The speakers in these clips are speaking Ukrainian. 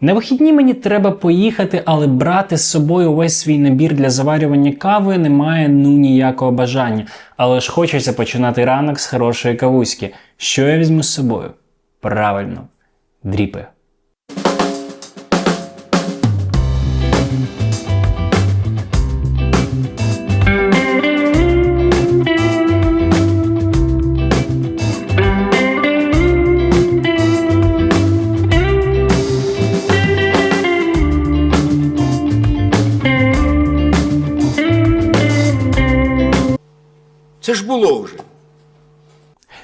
На вихідні мені треба поїхати, але брати з собою весь свій набір для заварювання кави немає ну ніякого бажання. Але ж хочеться починати ранок з хорошої кавуськи. Що я візьму з собою? Правильно, дріпи. Це ж було вже.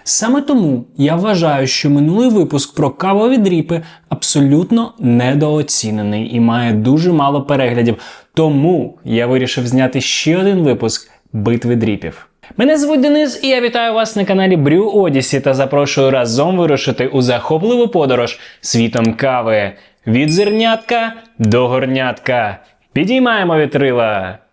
Саме тому я вважаю, що минулий випуск про кавові дріпи абсолютно недооцінений і має дуже мало переглядів. Тому я вирішив зняти ще один випуск битви дріпів. Мене звуть Денис, і я вітаю вас на каналі Брю Одісі та запрошую разом вирушити у захопливу подорож світом кави від зернятка до горнятка. Підіймаємо вітрила!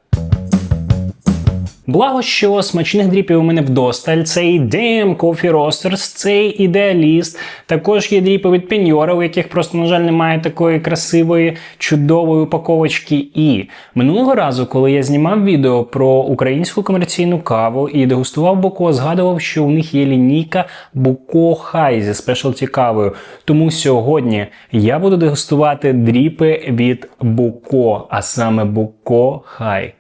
Благо, що смачних дріпів у мене вдосталь. Це і DM Coffee Roasters, це і ідеаліст. Також є дріпи від пеньора, у яких просто, на жаль, немає такої красивої, чудової упаковочки. І минулого разу, коли я знімав відео про українську комерційну каву і дегустував Буко, згадував, що у них є лінійка Буко Хай зі спешалті кавою. Тому сьогодні я буду дегустувати дріпи від Буко, а саме Буко Хай.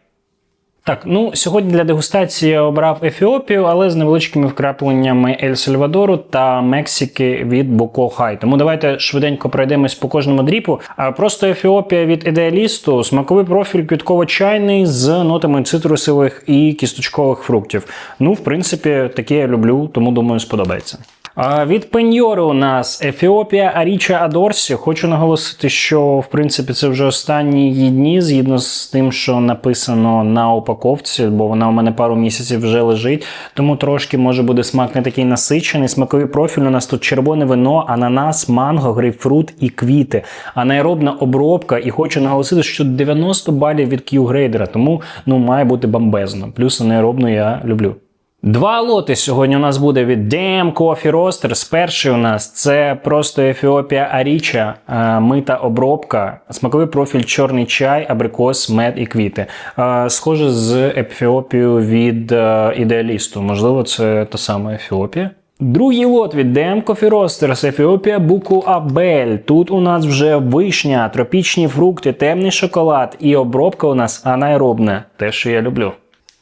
Так, ну сьогодні для дегустації я обрав Ефіопію, але з невеличкими вкрапленнями Ель Сальвадору та Мексики від Буко Хай. Тому давайте швиденько пройдемось по кожному дріпу. А просто Ефіопія від ідеалісту, смаковий профіль квітково-чайний з нотами цитрусових і кісточкових фруктів. Ну, в принципі, таке я люблю, тому думаю, сподобається. Від пеньору у нас Ефіопія Аріча Адорсі. Хочу наголосити, що в принципі це вже останні її дні, згідно з тим, що написано на упаковці, бо вона у мене пару місяців вже лежить. Тому трошки може буде смак не такий насичений. Смаковий профіль у нас тут червоне вино, ананас, манго, грейпфрут і квіти. Анаеробна обробка. І хочу наголосити, що 90 балів від Q-грейдера, тому ну має бути бомбезно. Плюс анаеробну я люблю. Два лоти сьогодні у нас буде від DM Coffee Roasters. Перший у нас це просто Ефіопія Аріча, е, мита обробка, смаковий профіль чорний чай, абрикос, мед і квіти. Е, Схоже з Ефіопією від е, ідеалісту. Можливо, це та сама Ефіопія. Другий лот від DM Coffee Roasters Ефіопія Буку Абель. Тут у нас вже вишня, тропічні фрукти, темний шоколад і обробка у нас анаеробна. Те, що я люблю.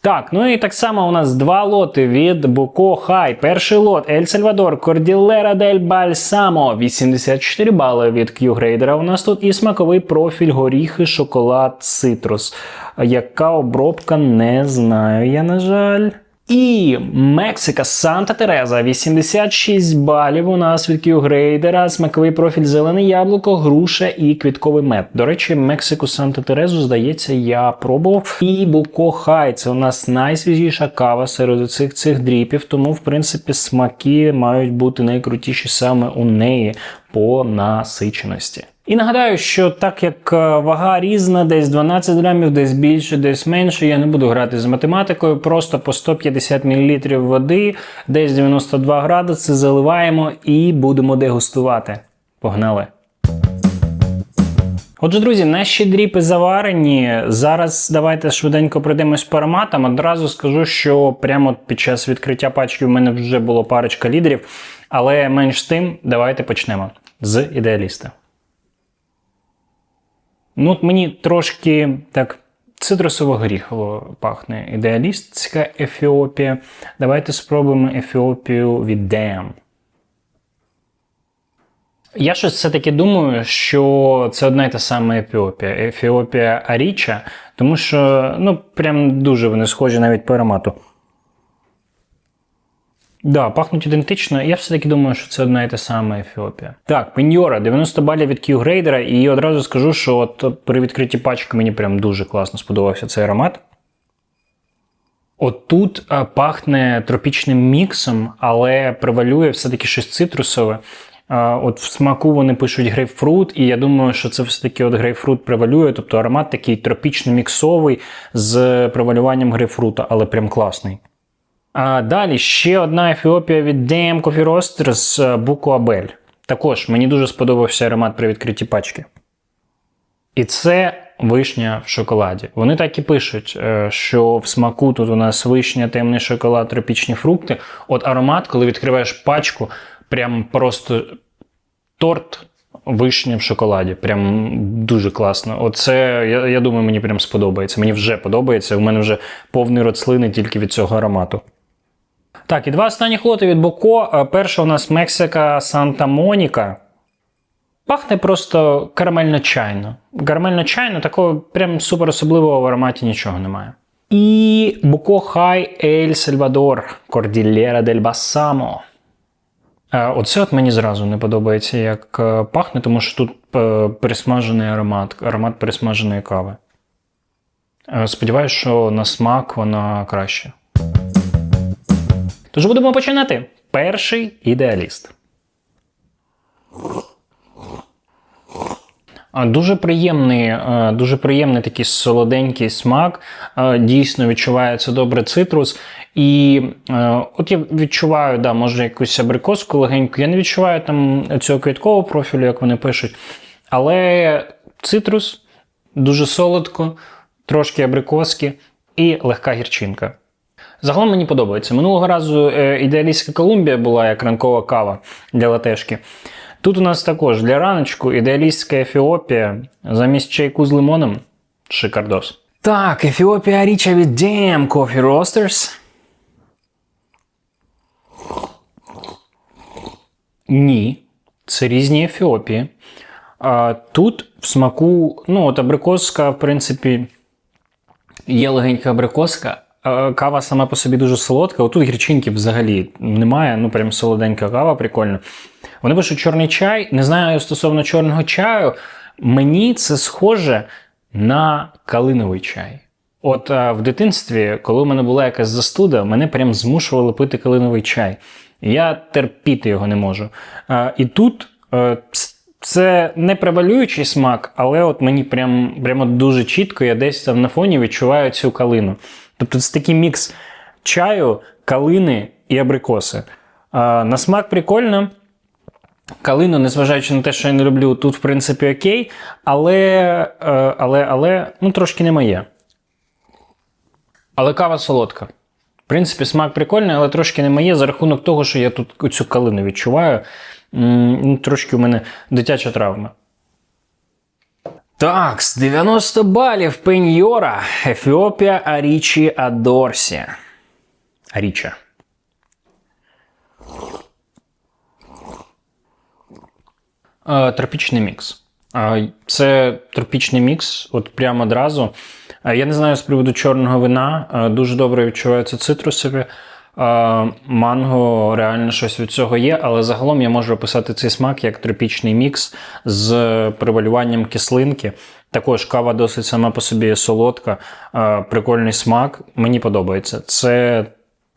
Так, ну і так само у нас два лоти від Буко Хай. Перший лот Ель Сальвадор Корділера дель Бальсамо. 84 бали від Q-грейдера. У нас тут і смаковий профіль горіхи, шоколад, цитрус. Яка обробка, не знаю я, на жаль. І Мексика Санта Тереза 86 балів у нас від Q-грейдера, смаковий профіль зелене яблуко, груша і квітковий мед. До речі, Мексику Санта Терезу, здається, я пробував. І Буко Хай це у нас найсвіжіша кава серед усіх цих дріпів, тому, в принципі, смаки мають бути найкрутіші саме у неї по насиченості. І нагадаю, що так як е, вага різна, десь 12 грамів, десь більше, десь менше, я не буду грати з математикою, просто по 150 мл води, десь 92 градуси заливаємо і будемо дегустувати. Погнали! Отже, друзі, наші дріпи заварені. Зараз давайте швиденько пройдемось по ароматам. Одразу скажу, що прямо під час відкриття пачки в мене вже було парочка лідерів, але менш з тим, давайте почнемо з ідеаліста. Ну, от мені трошки так цитрусово-горіхово пахне ідеалістська Ефіопія. Давайте спробуємо Ефіопію від DM. Я щось все-таки думаю, що це одна і та сама Ефіопія. Ефіопія Аріча, тому що ну, прям дуже вони схожі навіть по аромату. Да, пахнуть ідентично. Я все-таки думаю, що це одна і та сама Ефіопія. Так, Пеньора, 90 балів від Q-грейдера, і одразу скажу, що от при відкритті пачки мені прям дуже класно сподобався цей аромат. От тут пахне тропічним міксом, але превалює все-таки щось цитрусове. От в смаку вони пишуть грейпфрут, і я думаю, що це все-таки от грейпфрут превалює, тобто аромат такий тропічно міксовий з превалюванням грейпфрута, але прям класний. А далі ще одна Ефіопія від DM Coffee Roasters Буку Абель. Також мені дуже сподобався аромат при відкритті пачки. І це вишня в шоколаді. Вони так і пишуть, е, що в смаку тут у нас вишня, темний шоколад, тропічні фрукти. От аромат, коли відкриваєш пачку, прям просто торт вишня в шоколаді. Прям дуже класно. Оце, я, я думаю, мені прям сподобається. Мені вже подобається. У мене вже повний рот слини тільки від цього аромату. Так, і два останні лоти від Боко. Е, Перша у нас Мексика Санта Моніка. Пахне просто карамельно-чайно. Карамельно-чайно, такого прям супер особливого в ароматі нічого немає. І Буко Хай Ель Сальвадор Корділера дель Басамо. Е, Оце от мені зразу не подобається, як е, пахне, тому що тут пересмажений аромат, аромат пересмаженої кави. Сподіваюсь, що на смак вона краще. Тож будемо починати. Перший ідеаліст. Дуже приємний, дуже приємний такий солоденький смак. Дійсно відчувається добре цитрус. І от я відчуваю, да, може, якусь абрикоску легеньку. Я не відчуваю там цього квіткового профілю, як вони пишуть. Але цитрус дуже солодко, трошки абрикоски і легка гірчинка. Загалом мені подобається. Минулого разу е, ідеалістська Колумбія була як ранкова кава для латешки. Тут у нас також для раночку ідеалістська Ефіопія замість чайку з лимоном. Шикардос. Так, Ефіопія Річа від Damn Coffee Roasters. Ні, це різні Ефіопії. А, тут в смаку, ну, от абрикоска, в принципі, є легенька абрикоска. А Кава сама по собі дуже солодка. Отут гірчинки взагалі немає. Ну, прям солоденька кава, прикольно. Вони пишуть чорний чай. Не знаю стосовно чорного чаю. Мені це схоже на калиновий чай. От а, в дитинстві, коли у мене була якась застуда, мене прям змушували пити калиновий чай. Я терпіти його не можу. А, і тут е, це не превалюючий смак, але от мені прям, прямо дуже чітко, я десь там на фоні відчуваю цю калину. Тобто це такий мікс чаю, калини і абрикоси. А, на смак прикольно. Калину, незважаючи на те, що я не люблю, тут, в принципі, окей, але, е, але, але ну, трошки не моє. Але кава солодка. В принципі, смак прикольний, але трошки не моє за рахунок того, що я тут цю калину відчуваю. Ну, Трошки у мене дитяча травма. Так, з 90 балів пеньора. Ефіопія Арічі Адорсі. Аріча. Е, Тропічний мікс. Е, Це тропічний мікс, от прямо одразу. Е, Я не знаю з приводу чорного вина. Дуже добре відчуваються цитрусові. Манго реально щось від цього є, але загалом я можу описати цей смак як тропічний мікс з превалюванням кислинки. Також кава досить сама по собі солодка, прикольний смак. Мені подобається. Це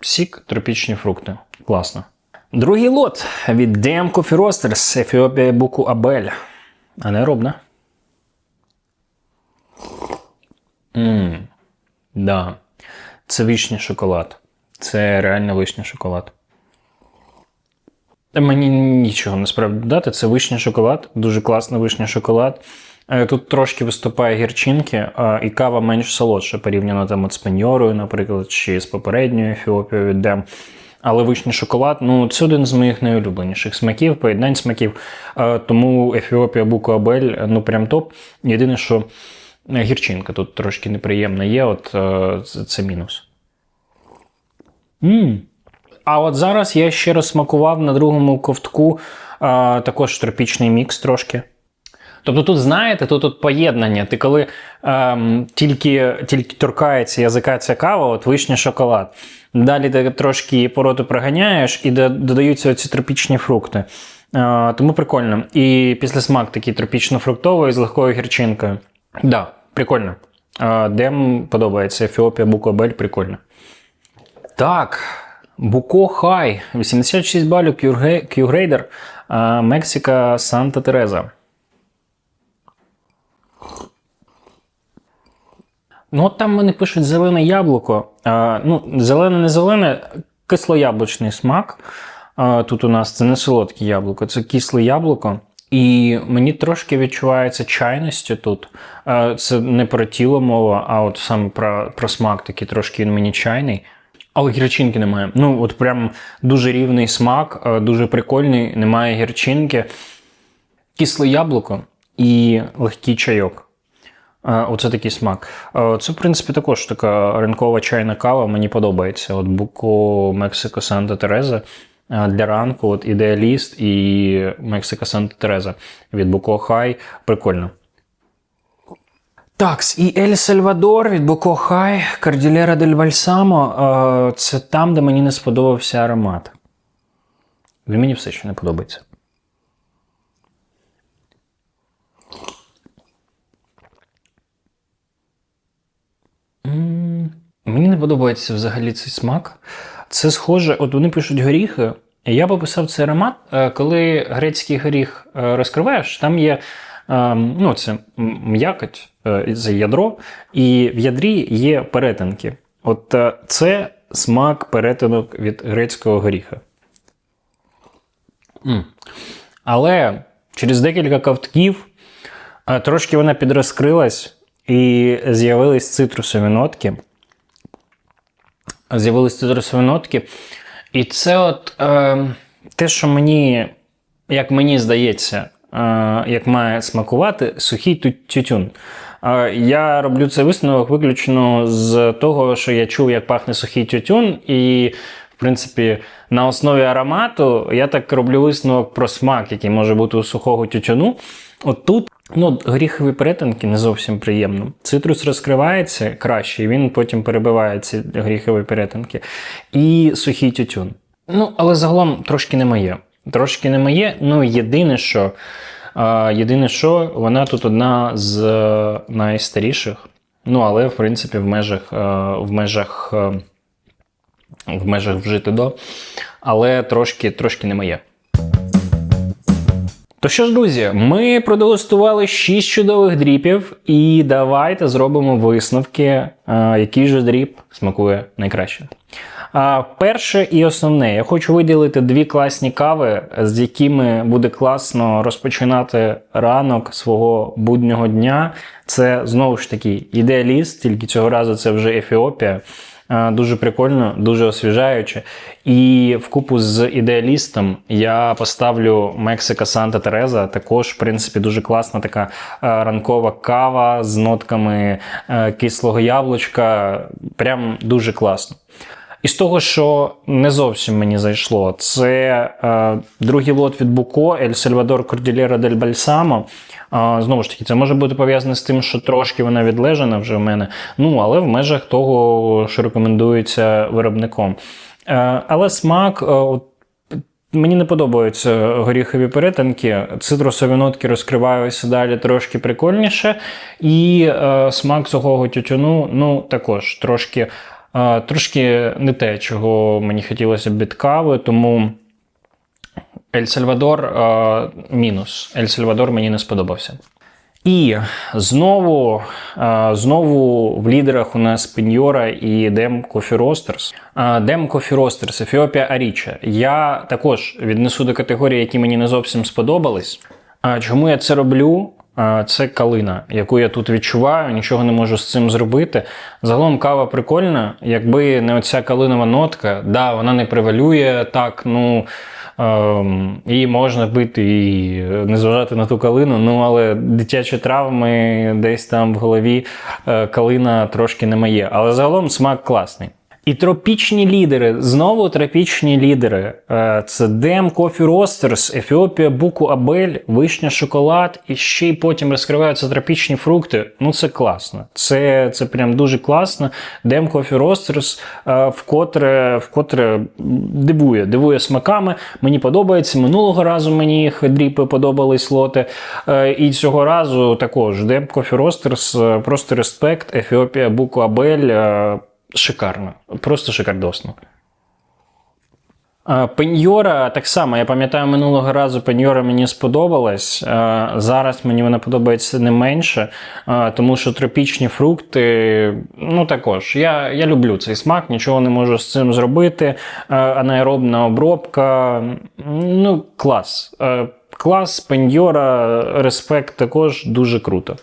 сік, тропічні фрукти. Класно. Другий лот від DM Coffee Roasters Ефіопія Буку Абель. Анеробна. Ммм. Да. Це вишній шоколад. Це реально вишній шоколад. Мені нічого насправді додати. Це вишній шоколад, дуже класний вишній шоколад. Е, Тут трошки виступає гірчинки, і кава менш солодша порівняно там з пеньорою, наприклад, чи з попередньою Ефіопією від Дем. Але вишній шоколад ну, це один з моїх найулюбленіших смаків, поєднань смаків. Е, Тому Ефіопія Буко Абель ну прям топ. Єдине, що е, гірчинка тут трошки неприємна є, от е, це мінус. М. А от зараз я ще розсмакував на другому ковтку а, також тропічний мікс трошки. Тобто тут, знаєте, тут, тут поєднання. Ти коли ем, тільки, тільки торкається язика ця кава, от вишня шоколад. Далі ти трошки її по роту проганяєш і додаються ці тропічні фрукти. Е, тому прикольно. І після смак такий тропічно-фруктовий з легкою гірчинкою. Да, прикольно. Е, Дем подобається. Ефіопія, Букобель, прикольно. Так, Буко Хай, 86 балів Q- Q-Grader, Мексика Санта Тереза. Ну, от там вони пишуть зелене яблуко. А, ну, зелене, не зелене, кислояблучний смак. А, тут у нас це не солодке яблуко, це кисле яблуко. І мені трошки відчувається чайності тут. Е, Це не про тіло мова, а от саме про, про смак, такий трошки він мені чайний. Але гірчинки немає. Ну, от прям дуже рівний смак, е, дуже прикольний, немає гірчинки. Кисле яблуко і легкий чайок. Е, Оце такий смак. Е, Це, в принципі, також така ринкова чайна кава. Мені подобається. От Буко Мексико Санта Тереза для ранку, от ідеаліст і Мексика Санта Тереза від Буко Хай. Прикольно. Так, і Ель Сальвадор від Буко Хай, Карділера дель Бальсамо. Е, Це там, де мені не сподобався аромат. Він мені все ще не подобається. Мені не подобається взагалі цей смак. Це схоже, от вони пишуть горіхи. Я б описав цей аромат, е, коли грецький горіх е, розкриваєш, там є е, ну, це м'якоть, це ядро, і в ядрі є перетинки. От е, це смак перетинок від грецького горіха. Але через декілька ковтків е, трошки вона підрозкрилась і з'явились цитрусові нотки. З'явились цитрусові нотки. І це от е, те, що мені, як мені здається, е, як має смакувати сухий тютюн. Я роблю цей висновок виключно з того, що я чув, як пахне сухий тютюн, і, в принципі, на основі аромату я так роблю висновок про смак, який може бути у сухого тютюну. От тут ну, горіхові перетинки не зовсім приємно. Цитрус розкривається краще, і він потім перебиває ці горіхові перетинки. І сухий тютюн. Ну, але загалом трошки не моє. Трошки не моє. Ну, єдине, що, єдине, що вона тут одна з е, найстаріших. Ну, але, в принципі, в межах, е, в межах, е, в межах вжити до. Але трошки, трошки не моє. То що ж, друзі, ми продегустували 6 чудових дріпів, і давайте зробимо висновки, який же дріп смакує найкраще. А, перше і основне, я хочу виділити дві класні кави, з якими буде класно розпочинати ранок свого буднього дня. Це знову ж таки ідеаліст, тільки цього разу це вже Ефіопія. Дуже прикольно, дуже освіжаюче. І вкупу з ідеалістом я поставлю Мексика Санта Тереза. Також, в принципі, дуже класна така ранкова кава з нотками е, кислого яблучка. Прям дуже класно. І з того, що не зовсім мені зайшло, це е, другий лот від Буко, Ель Сальвадор Корділера дель Бальсамо. Е, знову ж таки, це може бути пов'язане з тим, що трошки вона відлежана вже в мене. Ну, але в межах того, що рекомендується виробником. Е, але смак. е, от, Мені не подобаються горіхові перетинки. Цитрусові нотки розкриваються далі трошки прикольніше. І е, смак сухого тютюну, ну, також трошки, трошки не те, чого мені хотілося б від кави, тому Ель Сальвадор мінус. Ель Сальвадор мені не сподобався. І знову, знову в лідерах у нас Пеньора і Coffee Roasters. Е, Dem Coffee Roasters, Ефіопія Аріча. Я також віднесу до категорії, які мені не зовсім сподобались. Чому я це роблю? Це калина, яку я тут відчуваю, нічого не можу з цим зробити. Загалом кава прикольна, якби не оця калинова нотка, да, вона не превалює так, ну. Ем, її можна пити і не зважати на ту калину, ну але дитячі травми десь там в голові е, калина трошки не моє. Але загалом смак класний. І тропічні лідери, знову тропічні лідери. Е, Це Dem Coffee Roasters, Ефіопія Буку Абель, вишня шоколад, і ще й потім розкриваються тропічні фрукти. Ну це класно. Це, це прям дуже класно. Dem Coffee Roasters е, вкотре, вкотре дивує, дивує смаками. Мені подобається. Минулого разу мені їх дріпи подобались лоти. Е, І цього разу також Coffee Roasters, е, просто респект, Ефіопія Буку Абель. Шикарно, просто шикардосно. Пеньора так само, я пам'ятаю, минулого разу Пеньора мені сподобалась. Зараз мені вона подобається не менше, тому що тропічні фрукти, ну також. Я, я люблю цей смак, нічого не можу з цим зробити. Анаеробна обробка. Ну, клас. Клас, пеньора, респект також дуже круто.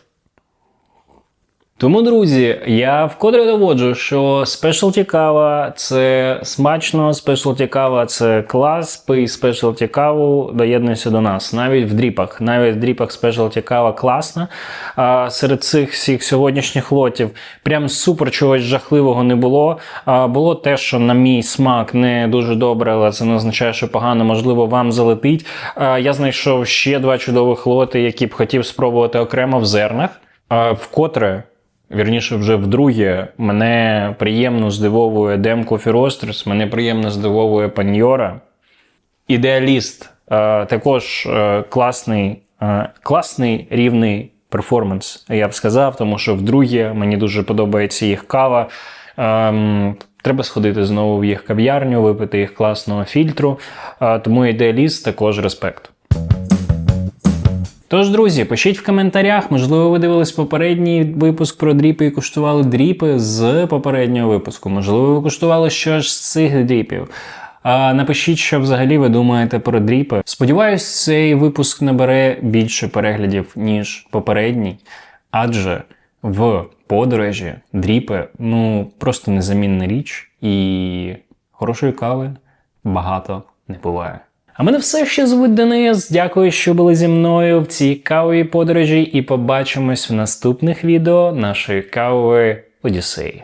Тому, друзі, я вкотре доводжу, що спешалті кава це смачно, спешалті кава це клас, пий спешалті каву, доєднуйся до нас. Навіть в дріпах. Навіть в дріпах спешалті кава класна. А серед цих всіх сьогоднішніх лотів прям супер чогось жахливого не було. А було те, що на мій смак не дуже добре, але це не означає, що погано, можливо, вам залетить. А я знайшов ще два чудових лоти, які б хотів спробувати окремо в зернах. А вкотре Вірніше, вже вдруге, мене приємно здивовує Dem Coffee мене приємно здивовує Паньора. Ідеаліст е, також е, класний, е, класний рівний перформанс, я б сказав, тому що вдруге мені дуже подобається їх кава. Ем, треба сходити знову в їх кав'ярню, випити їх класного фільтру. Тому ідеаліст також респект. Тож, друзі, пишіть в коментарях, можливо, ви дивились попередній випуск про дріпи і куштували дріпи з попереднього випуску. Можливо, ви куштували щось з цих дріпів. А напишіть, що взагалі ви думаєте про дріпи. Сподіваюсь, цей випуск набере більше переглядів, ніж попередній, адже в подорожі дріпи ну просто незамінна річ, і хорошої кави багато не буває. А мене все ще звуть Денис. Дякую, що були зі мною в цій кавовій подорожі, і побачимось в наступних відео нашої кавової Одіссеї.